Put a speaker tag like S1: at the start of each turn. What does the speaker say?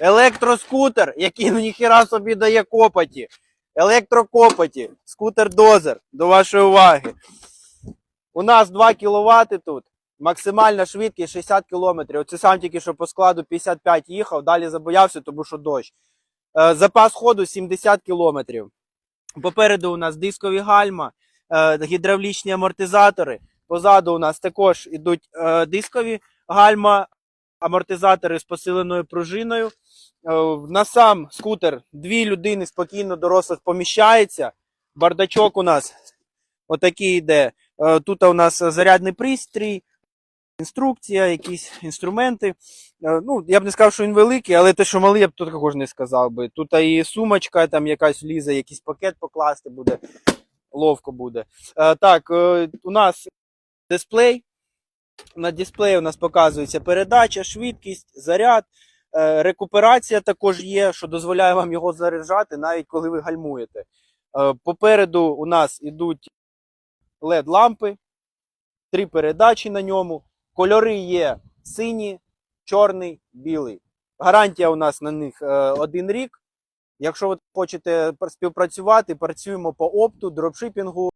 S1: Електроскутер, який ну ніхіра собі дає копоті. Електрокопоті, скутер дозер, до вашої уваги. У нас 2 кВт тут. Максимальна швидкість 60 км. Оце сам тільки що по складу 55 їхав, далі забоявся, тому що дощ. Е, Запас ходу 70 км. Попереду у нас дискові гальма, е, гідравлічні амортизатори. Позаду у нас також ідуть е, дискові гальма, амортизатори з посиленою пружиною. Е, На сам скутер дві людини спокійно дорослих поміщається. Бардачок у нас отакий йде. Е, Тут у нас зарядний пристрій, інструкція, якісь інструменти. Е, Ну, я б не сказав, що він великий, але те, що малий, я б тут також не сказав би. Тут і сумочка, там якась влізе, якийсь пакет покласти буде, ловко буде. Так, у нас дисплей. На дисплеї у нас показується передача, швидкість, заряд. Е, Рекуперація також є, що дозволяє вам його заряджати, навіть коли ви гальмуєте. Е, Попереду у нас ідуть LED-лампи, три передачі на ньому. Кольори є сині, чорний, білий. Гарантія у нас на них е, один рік. Якщо ви хочете співпрацювати, працюємо по опту, дропшипінгу.